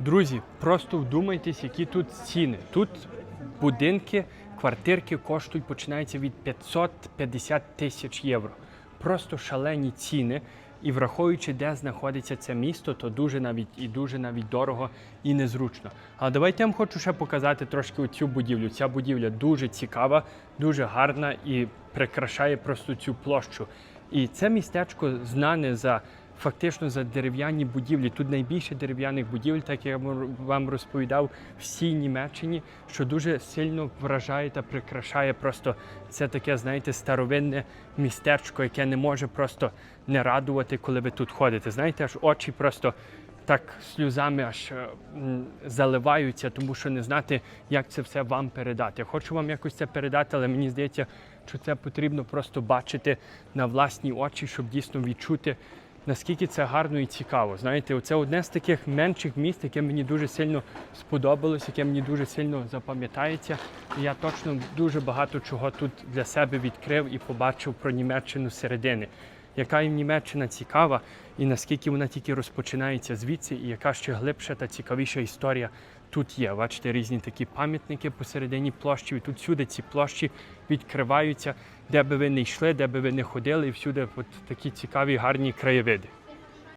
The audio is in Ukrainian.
Друзі, просто вдумайтесь, які тут ціни. Тут будинки, квартирки коштують починаються від 550 тисяч євро. Просто шалені ціни. І враховуючи, де знаходиться це місто, то дуже навіть і дуже навіть дорого і незручно. Але давайте я вам хочу ще показати трошки цю будівлю. Ця будівля дуже цікава, дуже гарна і прикрашає просто цю площу. І це містечко знане за фактично за дерев'яні будівлі. Тут найбільше дерев'яних будівель, так як я вам розповідав, всій Німеччині, що дуже сильно вражає та прикрашає просто це таке, знаєте, старовинне містечко, яке не може просто не радувати, коли ви тут ходите. Знаєте, аж очі просто. Так сльозами аж е, заливаються, тому що не знати, як це все вам передати. Я хочу вам якось це передати, але мені здається, що це потрібно просто бачити на власні очі, щоб дійсно відчути, наскільки це гарно і цікаво. Знаєте, це одне з таких менших міст, яке мені дуже сильно сподобалось, яке мені дуже сильно запам'ятається. І я точно дуже багато чого тут для себе відкрив і побачив про Німеччину зсередини. Яка їм Німеччина цікава, і наскільки вона тільки розпочинається звідси, і яка ще глибша та цікавіша історія тут є. Бачите, різні такі пам'ятники посередині площі. І тут всюди ці площі відкриваються, де би ви не йшли, де би ви не ходили, і всюди от такі цікаві гарні краєвиди.